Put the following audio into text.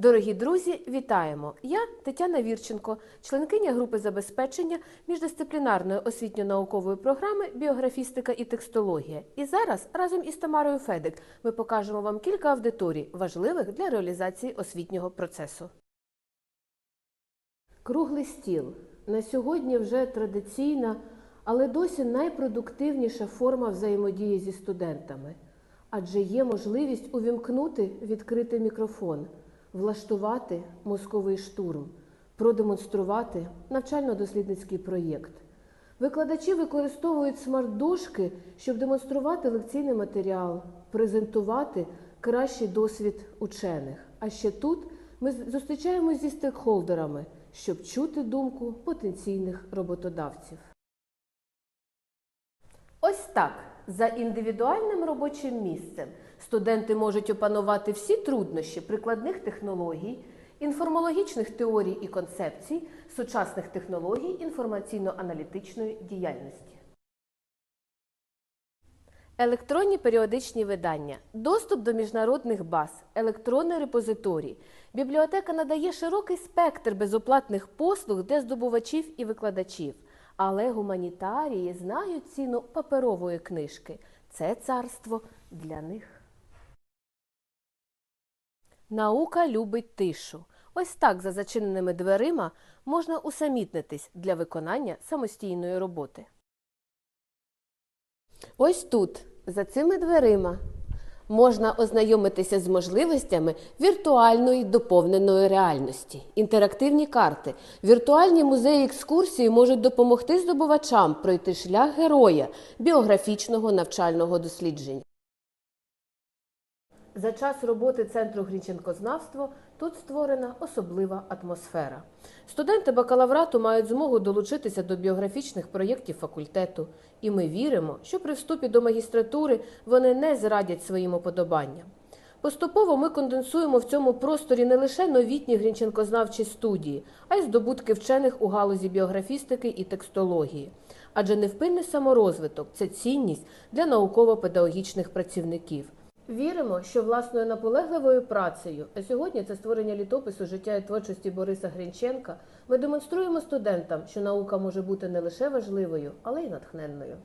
Дорогі друзі, вітаємо! Я Тетяна Вірченко, членкиня групи забезпечення міждисциплінарної освітньо-наукової програми Біографістика і текстологія. І зараз разом із Тамарою Федик ми покажемо вам кілька аудиторій, важливих для реалізації освітнього процесу. Круглий стіл на сьогодні вже традиційна, але досі найпродуктивніша форма взаємодії зі студентами, адже є можливість увімкнути відкритий мікрофон, влаштувати мозковий штурм, продемонструвати навчально-дослідницький проєкт. Викладачі використовують смарт-дошки, щоб демонструвати лекційний матеріал, презентувати кращий досвід учених. А ще тут ми зустрічаємось зі стейкхолдерами, щоб чути думку потенційних роботодавців. Ось так, за індивідуальним робочим місцем студенти можуть опанувати всі труднощі прикладних технологій, інформологічних теорій і концепцій, сучасних технологій інформаційно-аналітичної діяльності. Електронні періодичні видання, доступ до міжнародних баз, електронний репозиторій. Бібліотека надає широкий спектр безоплатних послуг для здобувачів і викладачів. Але гуманітарії знають ціну паперової книжки. Це царство для них. Наука любить тишу. Ось так за зачиненими дверима можна усамітнитись для виконання самостійної роботи. Ось тут, за цими дверима, можна ознайомитися з можливостями віртуальної доповненої реальності, інтерактивні карти. Віртуальні музеї екскурсії можуть допомогти здобувачам пройти шлях героя біографічного навчального дослідження. За час роботи Центру Грінченкознавство тут створена особлива атмосфера. Студенти бакалаврату мають змогу долучитися до біографічних проєктів факультету, і ми віримо, що при вступі до магістратури вони не зрадять своїм уподобанням. Поступово ми конденсуємо в цьому просторі не лише новітні грінченкознавчі студії, а й здобутки вчених у галузі біографістики і текстології. Адже невпинний саморозвиток це цінність для науково-педагогічних працівників. Віримо, що власною наполегливою працею, а сьогодні це створення літопису життя і творчості Бориса Гринченка, ми демонструємо студентам, що наука може бути не лише важливою, але й натхненною.